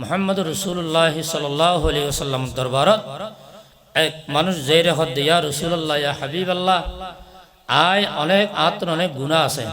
মোহাম্মদ রসুল্লাহ সাল্লাহ আলী দরবারত এক মানুষ জেরে হদ ইয়া রসুল্লাহ হাবিব আল্লাহ আয় অনেক আত্ম অনেক গুণা আছে।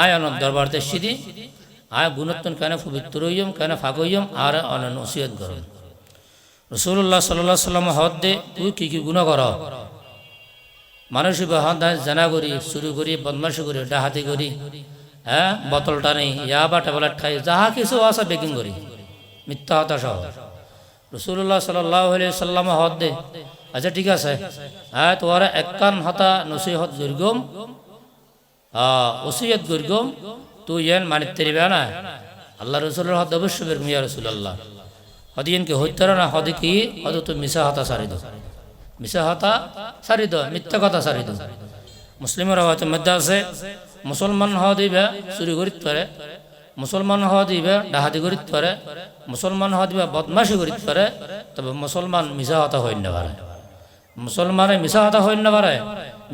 আয় অনেক দরবারতে সিদি আয় গুণত্তন কেন পবিত্র হইম কেন ফাঁক হইম আর অনেক নসিহত করম রসুল্লাহ সাল্লাহ সাল্লাম হদ দে, তুই কি কি গুণ কর? মানুষ জানা করি, চুরি করি, বদমাশি করি ডাহাতি করি হ্যাঁ বোতল টানি ইয়া বা টেবলেট খাই, যাহা কিছু আছে বেকিং করি। মিথ্যা হতা সহ। রসুল্লাহ সাল্লাহ সাল্লাম হদ দে। আচ্ছা ঠিক আছে। হ্যাঁ তোমার একান হতা নসিহত দুর্গম। ওসিয়ত দুর্গম। তুই এন মানিত তেরিবে না। আল্লাহ রসুলের হদ অবশ্যই বের মিয়া রসুল্লাহ হদিয়েনকে হইতার না, হদি কি? হদ তুই মিশা হতা সারি দো মিশা হতা সারি দো মিথ্যা কথা সারি দো মুসলিমের হয়তো মধ্যে আছে, মুসলমান হওয়া দিবে, চুরি করিত পারে। মুসলমান হওয়া দিবে, ডাহাতি করিত পারে মুসলমান হওয়া দিবে, বদমাশি করিত পারে তবে মুসলমান মিশা হতা হইন না পারে। মুসলমানে মিশা হতা হইন না পারে।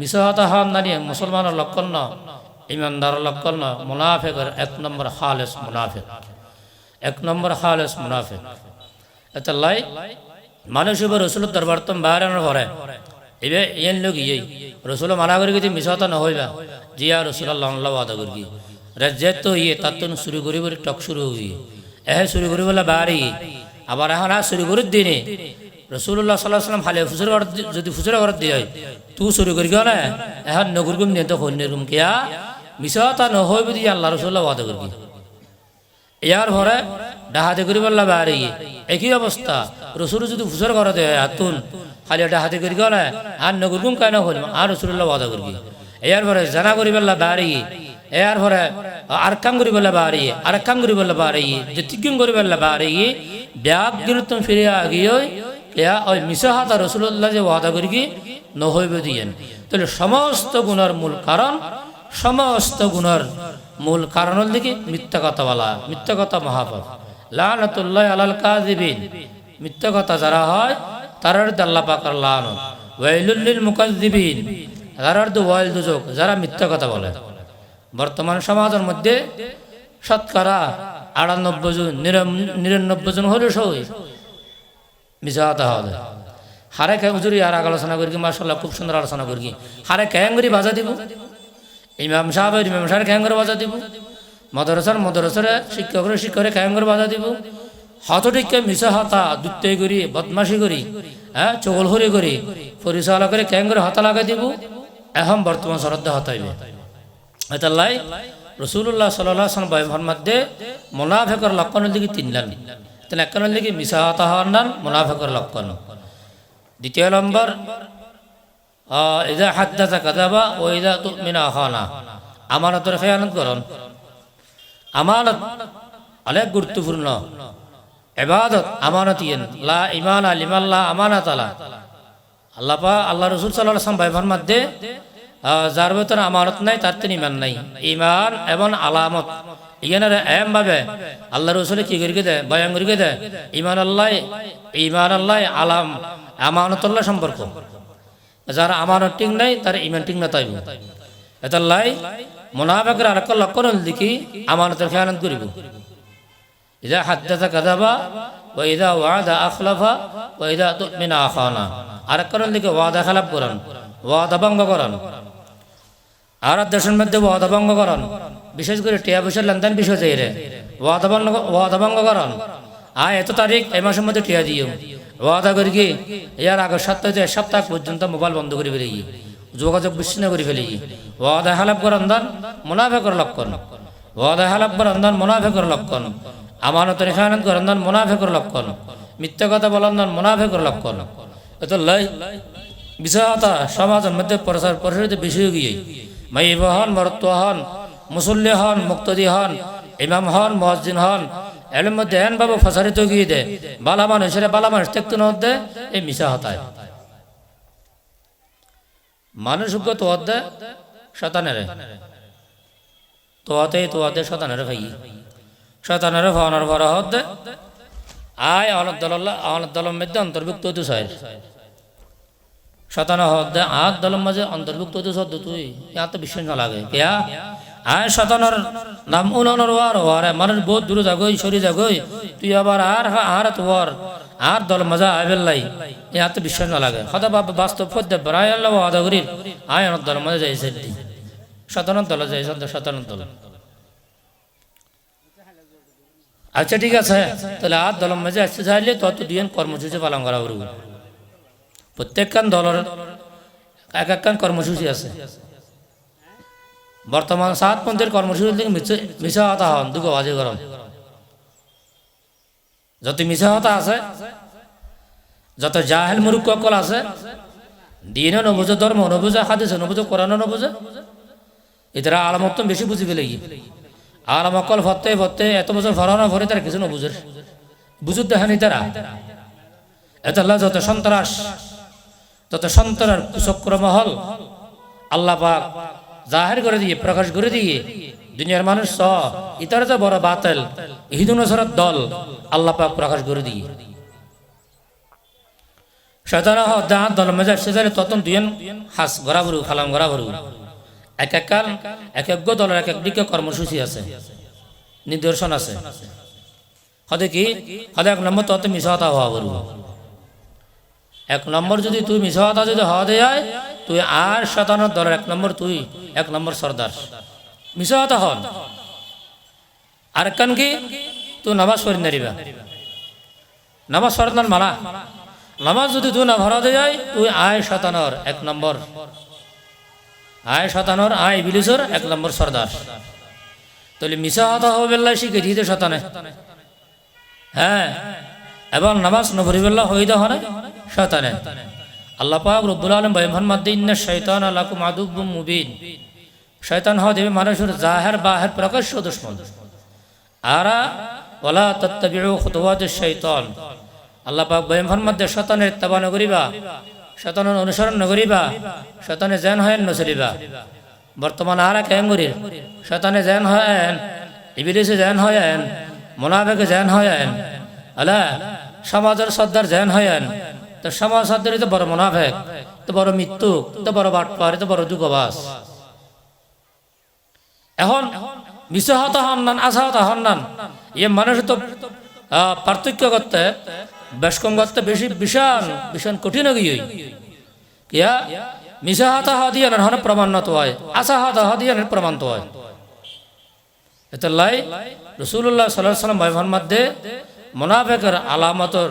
মিশা হতা হওয়ার নানিয়ে মুসলমানের লক্ষণ ন, ইমানদারের লক্ষণ ন, মুনাফেকের এক নম্বর খালেস মুনাফেক। এক নম্বর খালেস মুনাফেক। এটা লাই, মানুষ এবার রসুলের দরবার তো বাইরানোর পরে, এবে ইয়েন লোক ইয়ে রসুল মানা করি যদি মিশাতা নহইবা জিয়া রসুল আল্লাহ আদা করি রাজ্যের তো ইয়ে তার তো শুরু করি বলে টক শুরু হই এহে শুরু করি বলে বাড়ি আবার এখন আর শুরু করি দিনে রসুল্লাহ সাল্লাহ সাল্লাম হালে ফুসুর যদি ফুসুরা ঘর দিয়ে তুই শুরু করি কেউ না এখন নগর গুম নিয়ে তো হইনের গুম কিয়া মিশাতা নহইব দিয়ে আল্লাহ রসুল্লাহ আদা করি ইয়ার ভরে ডাহাতে করি বললা বাড়ি একই অবস্থা রসুল যদি ফুসর করে দেয় আতুন খালি ডাহাতে করি গেলে আর নগুরগুম কেন হল আর রসুল্লাহ বাধা করবি ইয়ার ভরে জানা করি বললা বাড়ি এয়ার ভরে আর কাম করি বললা বাড়ি, আর কাম করি বললা বাড়ি তিকিম করি বললা বাড়ি, ব্যাগ গিরুত্তম ফিরে আগিয়ে ইয়া ওই মিশাহাত আর রসুল্লাহ যে ওয়াদা করি কি, নহইবে দিয়েন। তাহলে সমস্ত গুণার মূল কারণ, সমস্ত গুণার মূল কারণ হল দেখি মিথ্যা কথা বলা, মিথ্যা কথা মহাপাপ। লানতুল্লাহ আলাল কাযিবিন। মিথ্যা কথা যারা হয় তারার আল্লাহ পাকার লানত। ওয়াইলুল্লিল মুকাজ্জিবিন তারার দু ওয়াইল দুজক যারা মিথ্যা কথা বলে। বর্তমান সমাজের মধ্যে শতকরা আটানব্বই জন নিরানব্বই জন হলে সই মিশা কথা হবে। হারে কে উজুরি আর আলোচনা করি মার্শাল্লাহ খুব সুন্দর আলোচনা করি হারে ক্যাঙ্গুরি বাজা দিব। ইমাম সাহেবের ইমাম সাহেব ক্যাঙ্গর বাজা দিব। মদরসার মদরসারে শিক্ষকের শিক্ষকের ক্যাঙ্গর বাজা দিব। হতটিকে মিশা হতা, দুত্তে করি বদমাসি করি হ্যাঁ চগল হরি করি, পরিচালক করে ক্যাঙ্গর হতা লাগাই দিব। এখন বর্তমান শ্রদ্ধা হতাইবে। এতাল্লাই রসুল্লাহ সাল্লাহ সাল্লাম বাইফার মধ্যে মোনাফেকর লক্ষণের দিকে তিনলাম তেন একজনের দিকে মিশা হতা হওয়ার নাম মোনাফেকর লক্ষণ। দ্বিতীয় নম্বর ইদা হাদ্দাতা কাদাবা ও ইদা তুমিনা খানা আমানতের খেয়ানত করন। আমানত অনেক গুরুত্বপূর্ণ। এবাদত আমানত ইয়েন, লা ইমান আলিমাল্লাহ আমানত আলা আল্লাহ পা আল্লাহ রসুল সাল্লাহ আসলাম ভাইভার মধ্যে যার ভেতরে আমানত নাই, তার তিনি ইমান নাই। ইমান এবং আলামত। ইয়ানের এম ভাবে আল্লাহ রসুল কি করি দেয় বয়ান করি দেয় ইমান আল্লাহ ইমান আল্লাহ, আলাম। আমানতুল্লাহ সম্পর্ক। যারা আমানত ঠিক নাই, তার ইমান ঠিক না তাইব। এতাল্লাই মোনাফেকের আর হল দেখি আমানতের খেয়ানত করিব। ইদা হাদ্দাতা কাদাবা ও ইদা ওয়াদা আখলাফা ও ইদা তুমিনা আখানা। আর এক দিকে ওয়াদা খেলাপ করেন। ওয়াদা ভঙ্গ করেন। আর দেশের মধ্যে ওয়াদা ভঙ্গ করেন বিশেষ করে টিয়া পয়সার লেনদেন বিষয় চাই রে ওয়াদা ভঙ্গ ওয়াদা ভঙ্গ এত তারিখ, এই মাসের মধ্যে টিয়া দিও। ওয়াদা করি কি, ইয়ার আগের সপ্তাহ এক সপ্তাহ পর্যন্ত মোবাইল বন্ধ করে ফেলে। গিয়ে যোগাযোগ বিচ্ছিন্ন করে ফেলে। গিয়ে ওয়াদা হালাপ করার দান মুনাফেকর লক্ষণ। ওয়াদা হালাপ করার দান মুনাফেকর লক্ষণ। আমানতের খেয়ানত করার দান মুনাফেকর লক্ষণ। মিথ্যা কথা বলার দান মুনাফেকর লক্ষণ। এত লাই বিষয়তা সমাজের মধ্যে প্রসার প্রসারিত বিষয় গিয়ে মাইব হন মরত্ব হন মুসল্লি হন মুক্তদি হন ইমাম হন মসজিদ হন এর মধ্যে হেন বাবু ফসারিত গিয়ে দে, বালা মানুষের বালা মানুষ দেখতে দে, এই মিশা হতায়। মানুষ তো অধ্যে শতানের তোয়াতে তোয়াতে শতানের ভাই। শতানের ভাওনার ভর হতে আয় অনদ দলের মধ্যে অন্তর্ভুক্ত চাই শতান হতে আট দলের মাঝে অন্তর্ভুক্ত হতে সদ্য তুই। ইয়া তো বিশ্বাস না লাগে। কেয়া? আয় শতানোর নাম উনানোর ওয়ার, ওয়ারে মানুষ বহুত দূরে যাগই, সরি যাগই। তুই আবার আর আর তোর আর দল মজা আইবেল লাই এ হাতে বিশ্বাস না লাগে। হয়তো বাবা বাস্তব পদ্যে প্রায় আল্লাহ আদা আয় অনেক দল মজা যাই সেটি। শতানোর দল যাই শতানোর দল। আচ্ছা ঠিক আছে। তাহলে আর দলের মাঝে আসতে চাইলে তত দুই কর্মসূচি পালন করা করব প্রত্যেকখান দলের এক একখান কর্মসূচি আছে। বর্তমান সাত পন্থের কর্মসূচি থেকে মিশা হতা হন দুটো বাজে গরম। যত মিশা হতা আছে, যত জাহেল মুরুক্ষ কল আছে, দিনও নবুঝে ধর্ম নবুঝে হাদিস নবুঝে কোরআন নবুঝে এটারা আলামত বেশি বুঝি পেলে আলাম অকল ভরতে ভরতে এত বছর ভরানো ভরে তারা কিছু না বুঝে বুঝুর দেখানি তারা এত যত সন্ত্রাস তত সন্ত্রাস কুচক্র মহল। আল্লাহ পাক জাহের করে দিয়ে, প্রকাশ করে দিয়ে দুনিয়ার মানুষ স ইতার যে বড় বাতেল হিদুনসরত দল আল্লাহ পাক প্রকাশ করে দিয়ে। দল, মেজাজ, সেজারে ততন দুয়েন হাস গড়াবরু খালাম গড়াবরু এক এক কাল, এক এক দলের এক এক দিকে কর্মসূচি আছে, নিদর্শন আছে। হতে কি? হতে এক নম্বর তত মিশাতা হওয়া বলব এক নম্বর যদি তুই মিশাতা যদি হওয়া দেয় তুই আর শতানোর দলের এক নম্বর তুই, এক নম্বর সর্দার। মিশাতা হন। আর কান কি? তুই নামাজ পড়ি নারিবা নামাজ পড়ার মালা নামাজ যদি তুই না ভরা দেয় তুই আয় শতানোর এক নম্বর। আয় শতানোর আয় বিলিসর এক নম্বর সর্দার। তাহলে মিশা হতা হবে বেল্লা শিখে দিতে শতানে হ্যাঁ। এবং নামাজ নভরি বেল্লা হইতে হনে শতানে আল্লাহ পাক রব্বুল আলম বাইমান মাদ্দে ইন্না শৈতান আল্লাহ মাদুব মুবিন। শয়তান হওয়া দেবে মানুষের জাহের, বাহের প্রকাশ্য দুশ্মন। আরা ওলা তত্ত্বিউ খুতওয়াত শৈতান আল্লাহ পাক বাইমান মাদ্দে শতানের তাবা নগরিবা শতানের অনুসরণ নগরিবা শতানে জেন হয় নচলিবা বর্তমান আর এক এঙ্গুরির শতানে জেন হয় ইবিলিসে জেন হয় মোনাবেকে জেন হয় আলা সমাজের সর্দার জেন হয় তো সমাজ সর্দার তো বড় মোনাফেক, তো বড় মৃত্যু, তো বড় বাটপার, তো বড় যুগবাস। এখন মিশাহত হন্নান আশাহত হন্নান ইয়ে মানুষ তো পার্থক্য করতে, বেশকম করতে বেশি বিশাল, ভীষণ কঠিন গিয়ে কিয়া মিশা হাতা হাদিয়ানের হনে প্রমাণ তো হয় আশা হাতা হাদিয়ানের প্রমাণ তো হয়। এতে লাই রসুল্লাহ সাল্লাহ সাল্লাম ভাইভার মধ্যে মোনাফেকের আলামতর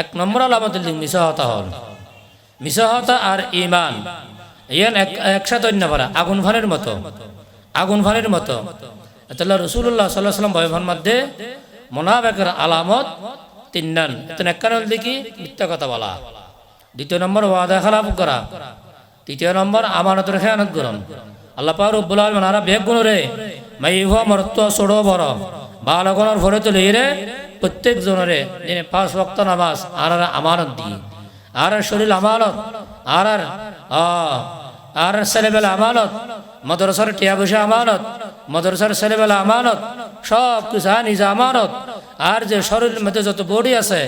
এক নম্বর আলামত দিক মিশা হতা হল। মিশা হতা আর ইমান ইয়ান একসাথে অন্য পারা আগুন ফানের মতো। আগুন ফানের মতো। এতে রসুল্লাহ সাল্লাহ সাল্লাম ভাইভার মধ্যে মোনাফেকের আলামত তিন নান এক কারণ দেখি, মিথ্যা কথা বলা। দ্বিতীয় নম্বর ওয়াদা খারাপ করা। তৃতীয় নম্বর আমানতের খেয়ানত গ্রহণ আল্লাহ পাক রব্বুল আলমান আরা বেগ গুণ রে মাই ইহ মরত্ব ছোড়ো বড় বালগণর ভরে তুলে রে প্রত্যেক জনরে দিনে পাঁচ ভক্ত নামাজ, আর আর আমানত দিয়ে আর আর শরীর আমানত, আর আর আর ছেলেবেলা আমানত, মদরসার টিয়া বসে আমানত, মদরসার ছেলেবেলা আমানত, সব কিছু নিজে আমানত। আর যে শরীরের মধ্যে যত বডি আছে,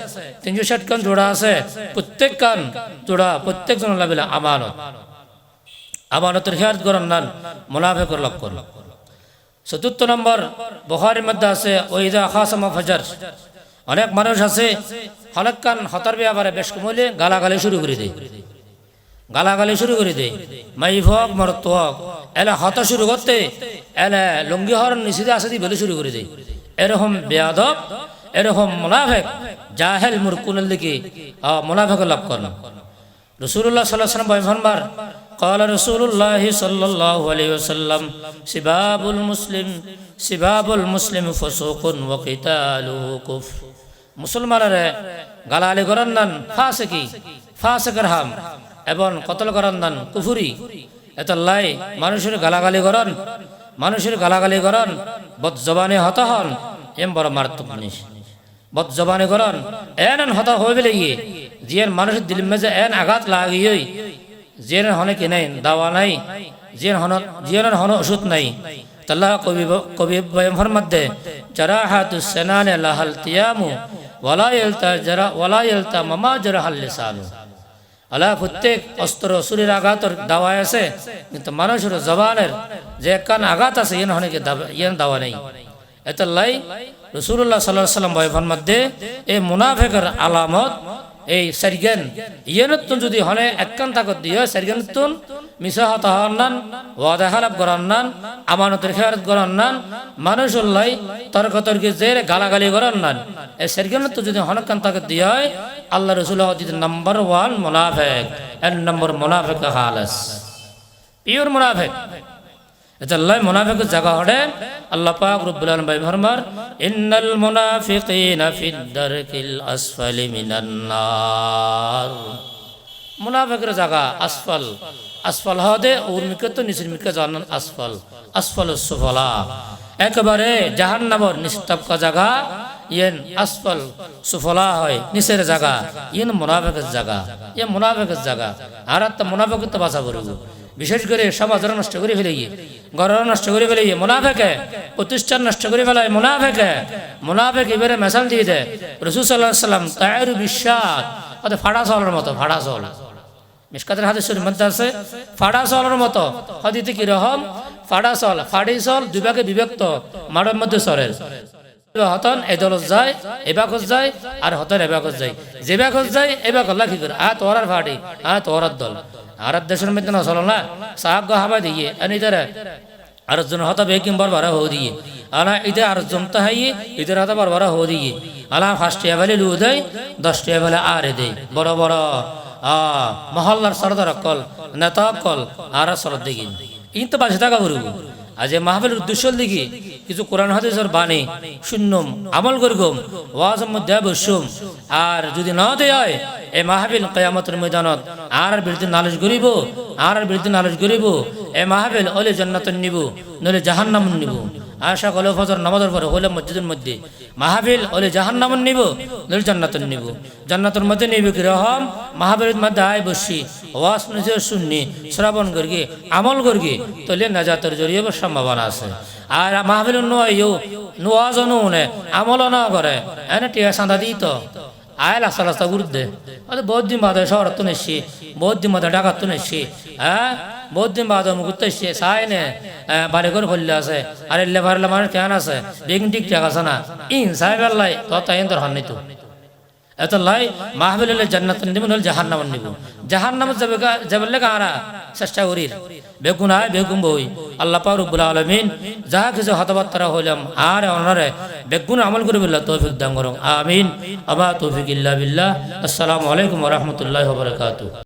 তিনশো ষাট কান জোড়া আছে, প্রত্যেক কান জোড়া প্রত্যেক জন লাভিলা আমানত। আমানতের হেয়ার করার নান মোনাফেকর লক্ষণ। চতুর্থ নম্বর বহারের মধ্যে আছে ওইদা খাসমা ফজর। অনেক মানুষ আছে অনেক কান হতার ব্যাপারে বেশ কমলে গালাগালি শুরু করে দেয়। গালাগালি শুরু করে দেয়। মাই হক মরত হক এলে হতা শুরু করতে, এলে লঙ্গি হরণ নিষিদ্ধ আসে বলে শুরু করে দেয়। এরকম বেয়াদব, এরকম মোনাফেক, জাহেল মুরকুনের দিকে মোনাফেক লাভ করেন। রসুল্লাহ সাল্লাহ সাল্লাম বয়ফানবার قال رسول الله صلى الله عليه وسلم سباب المسلم سباب المسلم فسوق وقتاله كفر মুসলমানের গালালি করার নান ফাসেকি ফাসেকের হাম এবং কতল করার নান কুফুরি এত লাই মানুষের গালাগালি করন মানুষের গালাগালি করন বদ জবানে হত হন এম বড় মারাত্মক জিনিস বদ জবানে করন এন হত হয়ে গিয়ে জিয়ার মানুষের দিল মেজে এন আঘাত লাগিয়ে জিয়ার হনে কি নাই? দাওয়া নাই। জিয়ার হন জিয়ার হন ওষুধ নাই। তাল্লাহ কবি কবি বয়মর মধ্যে যারা হাতু সেনানে লাহাল তিয়ামু, ওয়ালা ইলতা যারা ওয়ালা ইলতা মামা যারা হাল লিসানু। আল্লাহ প্রত্যেক অস্ত্র সুরের আঘাতর দাওয়া আছে, কিন্তু মানুষের জবানের যে একখান আঘাত আছে ইয়েন অনেকে ইয়েন দাওয়া নেই। এত লাই রসুল্লাহ সাল্লাহ সাল্লাম বয়ফান মধ্যে এই মুনাফেকের আলামত এই সারিগেন ইয়েনতুন যদি হনে একখান তাকত দিয়ে সারিগেনতুন মিশা হত হন্নান ওয়াদা হালাপ গরান্নান আমানতের খেয়ারত গরান্নান মানুষুল্লাই তর্ক তর্কি জের গালাগালি গরান্নান এই সারিগেনতুন যদি হনকান তাকত দিয়ে হয় আল্লাহ রসুল্লাহ নাম্বার ওয়ান মুনাফেক এক নম্বর মুনাফেক হালাস। পিওর মুনাফেক। এটা আল্লাহ মুনাফিকের জায়গা হড়ে, আল্লাহ পাক রব্বুল আলামিন ভাই ফরমার, ইন্নাল মুনাফিকিনা ফিদ দারকিল আসফালি মিনান নার। মুনাফিকের জায়গা আসফাল। আসফাল হদে ওর মিকে তো নিচের মিকে আসফাল। আসফাল সুফলা একেবারে জাহান্নামর নিস্তবকা জায়গা ইয়েন আসফল সুফলা হয়, নিচের জায়গা ইয়েন মুনাফিকের জায়গা ইয়ে মুনাফিকের জায়গা আর একটা মুনাফিকের তো বাঁচা করব বিশেষ করে সমাজের নষ্ট করে ফেলে গিয়ে ঘরের নষ্ট করে ফেলে গিয়ে মুনাফেকে, প্রতিষ্ঠান নষ্ট করে ফেলায় মুনাফেকে। মুনাফেক এবারে মেশাল দিয়ে দেয়। রসুল সাল্লাহ সাল্লাম তায়ের বিশ্বাস অত ফাড়া চলার মতো, ফাড়া চল মিসকাতের হাদিসের মধ্যে আছে, ফাড়া চলের মতো। হদিতে কি রকম? ফাড়া চল ফাড়ি চল দুভাগে বিভক্ত। মাড়ের মধ্যে চরের। হতন এই দলত যায় এবাকত যায়, আর হতন এবাকত যায়। যে বাকত যায় এবাক আল্লাহ কি করে আ তোরার ফাড়ি আ তোরার দল। আর দেশের মধ্যে না চলো না সাহায্য হাবা দিয়ে আর ইতার আর জন হতা বেকিম বরবারা হো দিয়ে আলা ইতে আর তো তাহাই ইদের হতা বরবারা হো দিয়ে আলা ফার্স্ট এভালে লু দেয় দশটা এভালে আর দেয় বড় বড় আজ এই মাহফিলের উদ্দেশ্য দেখি, কিছু কোরআন হাদিসের বাণী শূন্যম আমল করগম ওয়াজ মধ্যে বসুম আর যদি না দেয় এ মাহফিল কয়ামতের ময়দানত আর বিরুদ্ধে নালিশ করিব, আর বিরুদ্ধে নালিশ করিব এ মাহফিল অলে জান্নাতন নিব নলে জাহান্নাম নিব। আশা কলে ফজর নামাজের পরে হলে মসজিদের মধ্যে। মাহফিল জাহান জাহান্নামন নিব নলে জান্নাতন নিব। জান্নাতের মধ্যে নিব কি রহম? মাহফিলের মধ্যে আয় বসি, ওয়াজ নিজে শুননি, শ্রাবণ করি আমল করি তলে নাজাতের জড়িয়ে সম্ভাবনা আছে। আর মাহফিল নয় নোয়াজ নুনে আমল না করে। এনে টিয়া সাঁদা দিই তো। আয় রাস্তা রাস্তা ঘুরতে বহুত বাদে শহর তো নেছি বহুত দিন বাদে ঢাকা তো নেছি হ্যাঁ? বহুত দিন বাদে মুখ তো এসছে সাই নে বাড়ি করে খুললে আছে আর এলে ভারলে মানুষ কেন আছে বেগিন ঠিক ঠাক আছে না ইন সাহেব আল্লাহ তো তাই তোর হান এত লাই মাহবিল হলে জান্নাত নিব নহলে জাহান্নাম নিব জাহান্নাম যাবে যাবে কারা চেষ্টা করি বেগুন আয় বেগুন বই আল্লাহ পাক রব্বুল আলামিন যাহা কিছু হতবার্তারা হইলাম আর অনারে বেগুন আমল করে বিল্লাহ তৌফিক দান করুন আমিন আবা তৌফিক ইল্লা বিল্লাহ আসসালামু আলাইকুম ওয়া রাহমাতুল্লাহি ওয়া